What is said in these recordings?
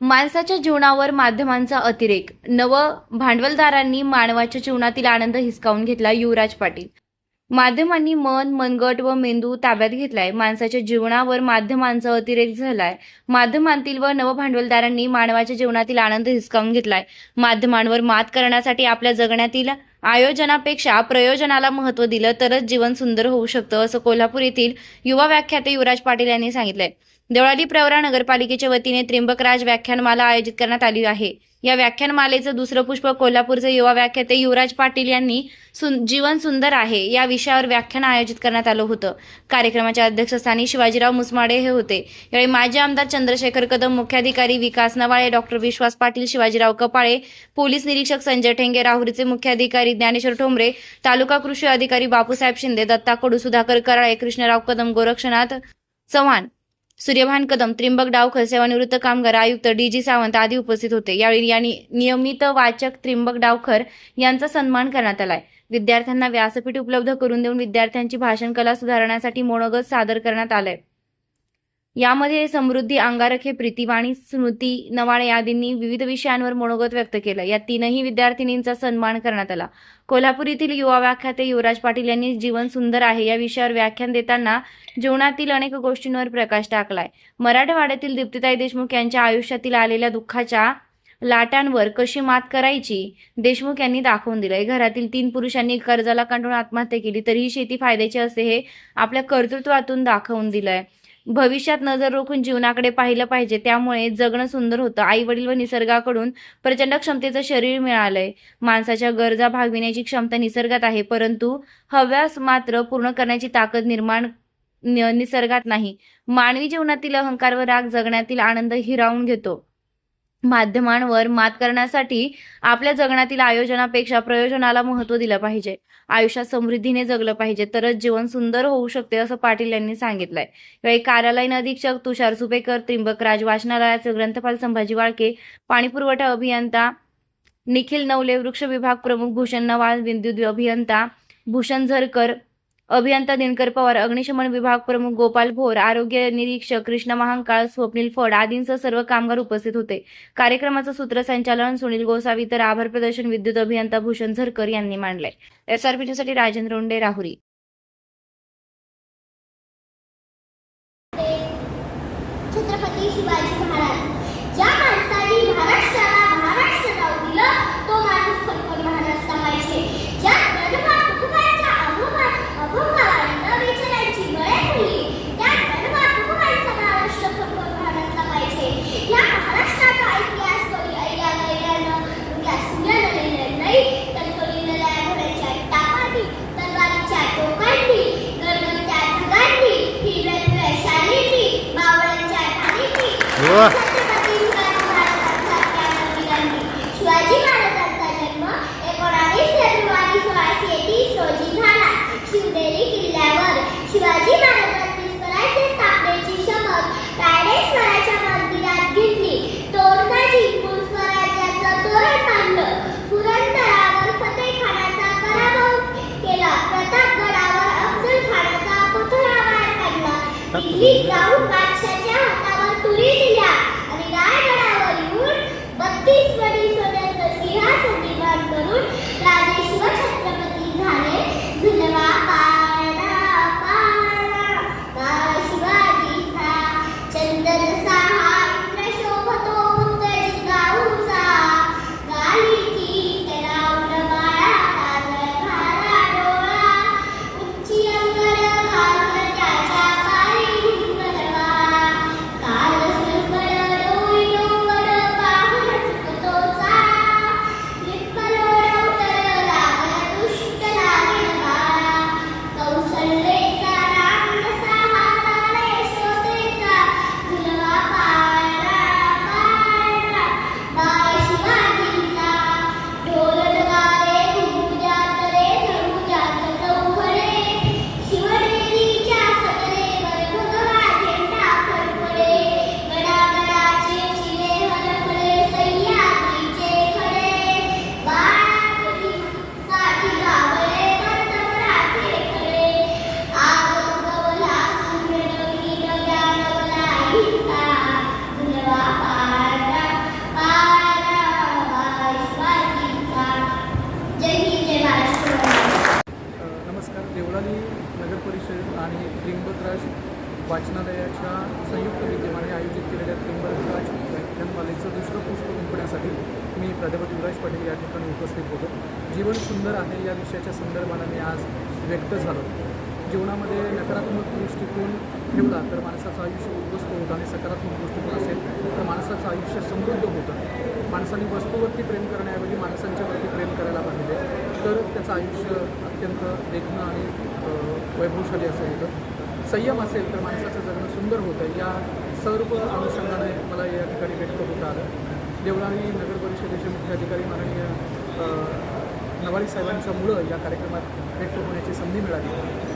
माणसाच्या जीवनावर माध्यमांचा अतिरेक. नव भांडवलदारांनी मानवाच्या जीवनातील आनंद हिसकावून घेतला युवराज पाटील. माध्यमांनी मन मनगट व मेंदू ताब्यात घेतलाय. माणसाच्या जीवनावर माध्यमांचा अतिरेक झालाय. माध्यमांतील व नवभांडवलदारांनी मानवाच्या जीवनातील आनंद हिसकावून घेतलाय. माध्यमांवर मात करण्यासाठी आपल्या जगण्यातील आयोजनापेक्षा प्रयोजनाला महत्त्व दिलं तरच जीवन सुंदर होऊ शकतं असं कोल्हापूर येथील युवा व्याख्याते युवराज पाटील यांनी सांगितलंय. देवळाली प्रवरा नगरपालिकेच्या वतीने त्र्यंबकराज व्याख्यानमाला आयोजित करण्यात आली आहे. या व्याख्यानमालेचं दुसरं पुष्प कोल्हापूरचे युवा व्याख्याते युवराज पाटील यांनी सुन जीवन सुंदर आहे या विषयावर व्याख्यान आयोजित करण्यात आलं होतं. कार्यक्रमाच्या अध्यक्षस्थानी शिवाजीराव मुसमाडे हे होते. यावेळी माजी आमदार चंद्रशेखर कदम मुख्याधिकारी विकास नवाळे डॉक्टर विश्वास पाटील शिवाजीराव कपाळे पोलीस निरीक्षक संजय ठेंगे राहुरीचे मुख्याधिकारी ज्ञानेश्वर ठोंबरे तालुका कृषी अधिकारी बापूसाहेब शिंदे दत्ता कडू सुधाकर कराळे कृष्णराव कदम गोरक्षनाथ चव्हाण सूर्यभान कदम त्रिंबक डावखर सेवानिवृत्त कामगार आयुक्त डी जी सावंत आदी उपस्थित होते. यावेळी यांनी नियमित वाचक त्रिंबक डावखर यांचा सन्मान करण्यात आलाय विद्यार्थ्यांना व्यासपीठ उपलब्ध करून देऊन विद्यार्थ्यांची भाषण कला सुधारण्यासाठी मोनोगत सादर करण्यात आलंय. यामध्ये समृद्धी अंगारखे प्रीतीवाणी स्मृती नवाळे आदींनी विविध विषयांवर मनोगत व्यक्त केलं. या तीनही विद्यार्थिनींचा सन्मान करण्यात आला. कोल्हापूर येथील युवा व्याख्याते युवराज पाटील यांनी जीवन सुंदर आहे या विषयावर व्याख्यान देताना जीवनातील अनेक गोष्टींवर प्रकाश टाकलाय. मराठवाड्यातील दीप्तिताई देशमुख यांच्या आयुष्यातील आलेल्या दुःखाच्या लाटांवर कशी मात करायची देशमुख यांनी दाखवून दिलंय घरातील तीन पुरुषांनी कर्जाला कंटाळून आत्महत्या केली तरीही शेती फायद्याची असते हे आपल्या कर्तृत्वातून दाखवून दिलंय. भविष्यात नजर रोखून जीवनाकडे पाहिलं पाहिजे. त्यामुळे जगणं सुंदर होतं. आई वडील व निसर्गाकडून प्रचंड क्षमतेचं शरीर मिळालंय. माणसाच्या गरजा भागविण्याची क्षमता निसर्गात आहे. परंतु हव्यास मात्र पूर्ण करण्याची ताकद निर्माण निसर्गात नाही. मानवी जीवनातील अहंकार व राग जगण्यातील आनंद हिरावून घेतो. माध्यमांवर मात करण्यासाठी आपल्या जगण्यातील आयोजनापेक्षा प्रयोजनाला महत्त्व दिलं पाहिजे. आयुष्यात समृद्धीने जगलं पाहिजे तरच जीवन सुंदर होऊ शकते असं पाटील यांनी सांगितलंय. यावेळी कार्यालयीन अधीक्षक तुषार सुपेकर त्रिंबकराज वाचनालयाचे ग्रंथपाल संभाजी वाळके पाणीपुरवठा अभियंता निखिल नवले वृक्ष विभाग प्रमुख भूषण नवाल विद्युत अभियंता भूषण झरकर अभियंता दिनकर पवार अग्निशमन विभाग प्रमुख गोपाल भोर आरोग्य निरीक्षक कृष्ण महांकाळ स्वप्नील फड आदींसह सर्व कामगार उपस्थित होते. कार्यक्रमाचं सूत्रसंचालन सुनील गोसावी तर आभार प्रदर्शन विद्युत अभियंता भूषण झरकर यांनी मांडले एसआरपी न्यूजसाठी राजेंद्र उंडे राहुरी. छत्रपती शिवाजी महाराज वा. शिवाजी महाराजांचा जन्म एकोणावीस फेब्रुवारी सोळाशे तीस रोजी झाला शिवनेरी किल्ल्यावर शिवाजी महाराजांनी स्वराज्य स्थापनेची शपथ रायरेश्वराच्या मंदिरात घेतली तोरणा जिंकून स्वराज्याचं तोरण बांधलं पुरंदरावर फतेखानाचा पराभव केला प्रतापगडावर अफजल खानाचा पुतळा बाहेर काढला दिल्लीत जाऊन बादशाच्या तुरी दिल्या आणि रायगडावर येऊन बत्तीस वडी मुलाली नगर परिषद आणि त्रिंबकराज वाचनालयाच्या संयुक्त विद्यमाने आयोजित केलेल्या त्रिंबकराज व्याख्यानमालेचं दुसरं पुष्प उंपण्यासाठी मी प्राध्यापक युवराज पाटील या ठिकाणी उपस्थित होतो. जीवन सुंदर आहे या विषयाच्या संदर्भानं मी आज व्यक्त झालो. जीवनामध्ये नकारात्मक दृष्टिकोन ठेवला तर माणसाचं आयुष्य उद्ध्वस्त होतं आणि सकारात्मक दृष्टिकोन असेल तर माणसाचं आयुष्य समृद्ध होतं. माणसाने वस्तूवरती प्रेम करण्याऐवजी माणसांच्यावरती प्रेम करायला पाहिजे. तर त्याचं आयुष्य अत्यंत देखणं आणि वैभवशाली असं होतं. संयम असेल तर माणसाचं जगणं सुंदर होतं. या सर्व अनुषंगाने मला या ठिकाणी व्यक्त होता आलं. देवळाली नगर परिषदेचे मुख्याधिकारी माननीय अ, नवाडी साहेबांच्या मुळं या कार्यक्रमात व्यक्त होण्याची संधी मिळाली.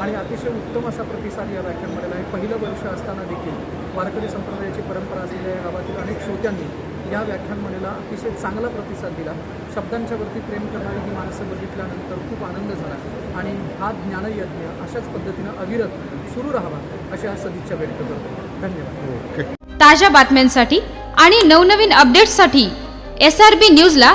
आणि अतिशय उत्तम असा प्रतिसाद या व्याख्यानमालेला आहे. पहिलं वर्ष असताना देखील वारकरी संप्रदायाची परंपरा असलेल्या या गावातील अनेक श्रोत्यांनी या व्याख्यानमालेला अतिशय चांगला प्रतिसाद दिला. शब्दांच्या वरती प्रेम करणारी ही माणसं बघितल्यानंतर खूप आनंद झाला. आणि हा ज्ञानयज्ञ अशाच पद्धतीनं अविरत सुरू राहावा अशा सदिच्छा व्यक्त करतो. धन्यवाद. ताज्या बातम्यांसाठी आणि नवनवीन अपडेट्ससाठी एस आर बी न्यूजला